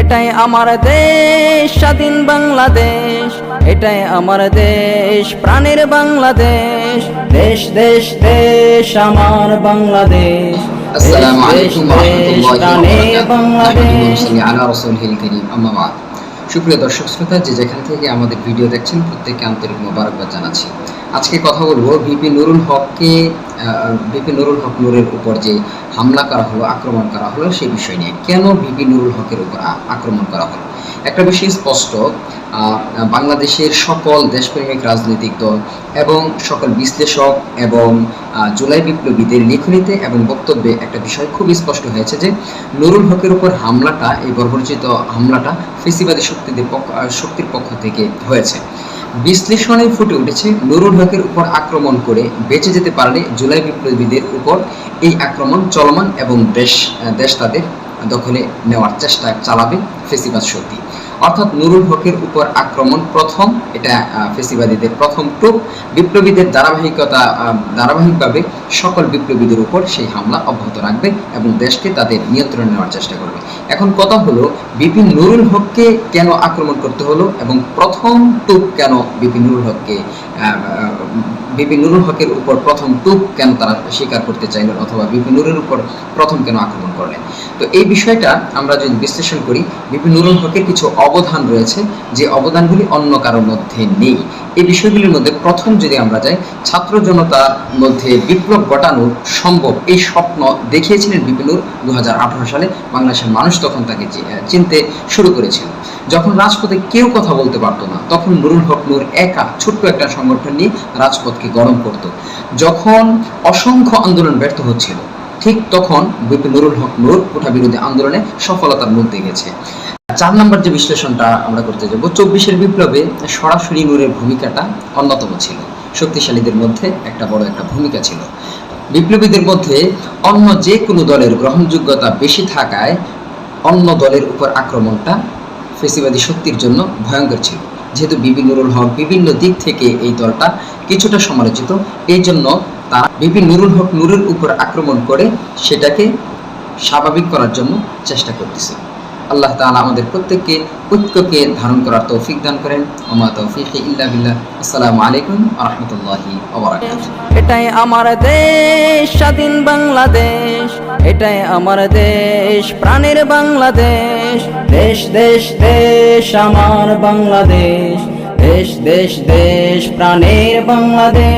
এটাই আমার দেশ স্বাধীন বাংলাদেশ এটাই আমার দেশ প্রাণের বাংলাদেশ দেশ দেশ দেশ আমার বাংলাদেশ দেশ, السلام দেশ, عليكم দেশ, ورحمة الله প্রাণের وبركاته বাংলাদেশ نحمد ونصلي على رسوله الكريم أما بعد সুপ্রিয় দর্শক শ্রোতা যে যেখান থেকে আমাদের ভিডিও দেখছেন প্রত্যেককে আন্তরিক মোবারকবাদ জানাচ্ছি আজকে কথা বলব বিপি নুরুল হককে বিপি নুরুল হক নুরের উপর যে হামলা করা হলো, আক্রমণ করা হলো সেই বিষয় নিয়ে কেন বিপি নুরুল হকের উপর আক্রমণ করা হলো? একটা বিষয় স্পষ্ট বাংলাদেশের সকল দেশপ্রেমিক রাজনৈতিক দল এবং সকল বিশ্লেষক এবং জুলাই বিপ্লবীদের লেখনীতে এবং বক্তব্যে একটা বিষয় খুব স্পষ্ট হয়েছে যে নুরুল হকের উপর হামলাটা, এই বর্বরচিত হামলাটা ফেসিবাদী শক্তিদের পক্ষ শক্তির পক্ষ থেকে হয়েছে। বিশ্লেষণে ফুটে উঠেছে নুরুল হকের উপর আক্রমণ করে বেঁচে যেতে পারলে জুলাই বিপ্লবীদের উপর এই আক্রমণ চলমান এবং দেশ দেশ তাদের দখলে নেওয়ার চেষ্টা চালাবে ফেসিবাদ শক্তি। অর্থাৎ নুরুল হকের উপর আক্রমণ প্রথম, এটা ফেসিবাদীদের প্রথম টুক বিপ্লবীদের ধারাবাহিকতা ধারাবাহিকভাবে সকল বিপ্লবীদের উপর সেই হামলা অব্যাহত রাখবে এবং দেশকে তাদের নিয়ন্ত্রণে নেওয়ার চেষ্টা করবে। এখন কথা হলো বিপিন নুরুল হককে কেন আক্রমণ করতে হলো এবং প্রথম টুক কেন বিপিন নুরুল হককে আহ, নুরুল হকের উপর প্রথম টুক কেন তারা স্বীকার করতে চাইলেন অথবা বিপিন নুরুল উপর প্রথম কেন আক্রমণ করলেন? তো এই বিষয়টা আমরা যদি বিশ্লেষণ করি বিপিন নুরুল হকের কিছু অবদান রয়েছে যে অবদানগুলি অন্য কারোর মধ্যে নেই। এই বিষয়গুলির মধ্যে প্রথম যদি আমরা যাই ছাত্র জনতার মধ্যে বিপ্লব ঘটানো সম্ভব এই স্বপ্ন দেখিয়েছিলেন বিপিনুর দু সালে। বাংলাদেশের মানুষ তখন তাকে চিনতে শুরু করেছিল। যখন রাজপথে কেউ কথা বলতে পারতো না তখন নুরুল হক নূর একা ছোট্ট একটা সংগঠন নিয়ে রাজপথকে গরম করত। যখন অসংখ্য আন্দোলন ব্যর্থ হচ্ছিল, ঠিক তখন বিপিন নুরুল হক নূর কোটা বিরোধী আন্দোলনে সফলতার মধ্যে গেছে চার নম্বর যে বিশ্লেষণটা আমরা করতে যাব, চব্বিশের বিপ্লবে সরাসরি নূরের ভূমিকাটা অন্যতম ছিল। শক্তিশালীদের মধ্যে একটা বড় একটা ভূমিকা ছিল। বিপ্লবীদের মধ্যে অন্য যে কোনো দলের গ্রহণযোগ্যতা বেশি থাকায় অন্য দলের উপর আক্রমণটা ফেসিবাদী শক্তির জন্য ভয়ঙ্কর ছিল। যেহেতু বিবি নুরুল হক বিভিন্ন দিক থেকে এই দলটা কিছুটা সমালোচিত এই জন্য তারা বিবি নুরুল হক নুরুল উপর আক্রমণ করে সেটাকে স্বাভাবিক করার জন্য চেষ্টা করতেছে। আল্লাহ তাআলা আমাদের প্রত্যেককে ঐক্যকে ধারণ করার তৌফিক দান করেন। ওমা তৌফিক আসসালামু আলাইকুম রাহমাতুল্লাহি এটাই আমার দেশ, স্বাধীন বাংলাদেশ। এটাই আমার দেশ, প্রাণের বাংলাদেশ। দেশ দেশ দেশ, আমার বাংলাদেশ। দেশ দেশ দেশ, প্রাণের বাংলাদেশ।